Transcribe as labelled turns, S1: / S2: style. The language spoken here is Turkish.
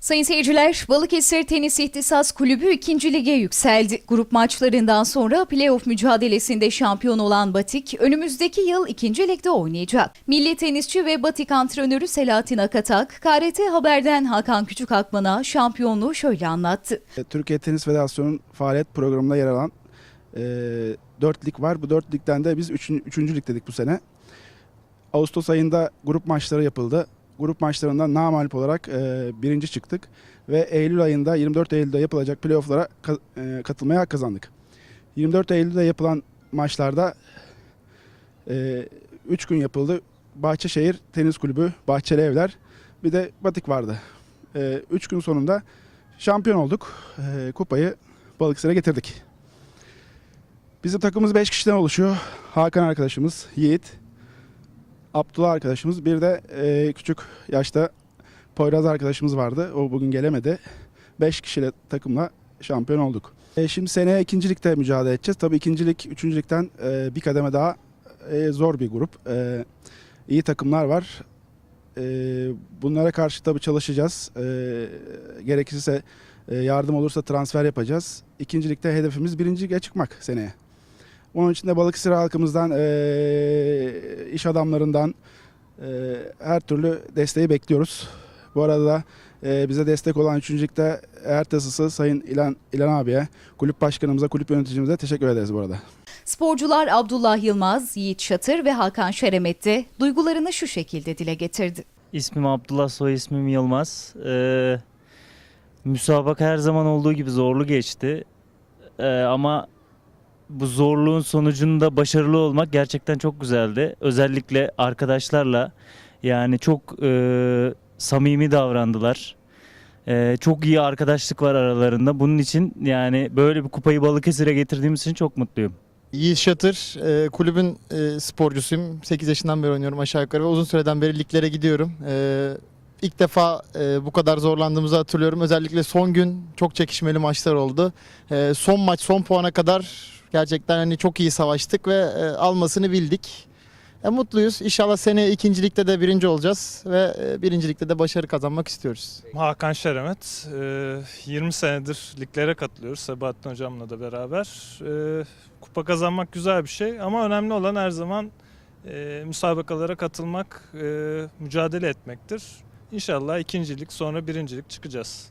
S1: Sayın seyirciler, Balıkesir Tenis İhtisas Kulübü 2. lige yükseldi. Grup maçlarından sonra playoff mücadelesinde şampiyon olan Batik, önümüzdeki yıl 2. ligde oynayacak. Milli tenisçi ve Batik antrenörü Selahattin Akatak, KRT Haber'den Hakan Küçükakman'a şampiyonluğu şöyle anlattı.
S2: E, Türkiye Tenis Federasyonu'nun faaliyet programında yer alan e, 4 lig var. Bu 4 ligden de biz 3. lig dedik bu sene. Ağustos ayında grup maçları yapıldı. Grup maçlarından namalip olarak e, birinci çıktık. Ve Eylül ayında 24 Eylül'de yapılacak playofflara ka- e, katılmaya kazandık. 24 Eylül'de yapılan maçlarda 3 gün yapıldı. Bahçeşehir Tenis Kulübü, Bahçeli Evler bir de Batik vardı. 3 gün sonunda şampiyon olduk. E, kupayı Balıkesir'e getirdik. Bizim takımımız 5 kişiden oluşuyor. Hakan arkadaşımız, Yiğit, Abdullah arkadaşımız, bir de e, küçük yaşta Poyraz arkadaşımız vardı. O bugün gelemedi. 5 kişiyle takımla şampiyon olduk. E, şimdi seneye ikincilikte mücadele edeceğiz. Tabii ikincilik, üçüncülükten e, bir kademe daha e, zor bir grup. E, iyi takımlar var. E, bunlara karşı tabii çalışacağız. E, gerekirse e, yardım olursa transfer yapacağız. İkincilikte hedefimiz birinci çıkmak seneye. Onun için de Balıkesir halkımızdan, e, iş adamlarından e, her türlü desteği bekliyoruz. Bu arada e, bize destek olan üçüncülükte ertesi Sayın İlan, İlan abiye, kulüp başkanımıza, kulüp yöneticimize teşekkür ederiz bu arada.
S1: Sporcular Abdullah Yılmaz, Yiğit Şatır ve Hakan Şeremet de duygularını şu şekilde dile getirdi.
S3: İsmim Abdullah, soy ismim Yılmaz. Ee, müsabaka her zaman olduğu gibi zorlu geçti. Ee, ama bu zorluğun sonucunda başarılı olmak gerçekten çok güzeldi. Özellikle arkadaşlarla yani çok e, samimi davrandılar. Ee, çok iyi arkadaşlık var aralarında. Bunun için yani böyle bir kupayı Balıkesir'e getirdiğimiz için çok mutluyum.
S4: Yiğit Şatır, e, kulübün e, sporcusuyum. 8 yaşından beri oynuyorum aşağı yukarı ve uzun süreden beri liglere gidiyorum. E, ilk defa e, bu kadar zorlandığımızı hatırlıyorum. Özellikle son gün çok çekişmeli maçlar oldu. E, son maç, son puana kadar gerçekten hani çok iyi savaştık ve e, almasını bildik. E, mutluyuz. İnşallah seneye ikincilikte de birinci olacağız ve e, birincilikte de başarı kazanmak istiyoruz.
S5: Hakan Şeremet. Ee, 20 senedir liglere katılıyoruz Sebahattin Hocam'la da beraber. Ee, Kupa kazanmak güzel bir şey ama önemli olan her zaman e, müsabakalara katılmak, e, mücadele etmektir. İnşallah ikincilik sonra birincilik çıkacağız.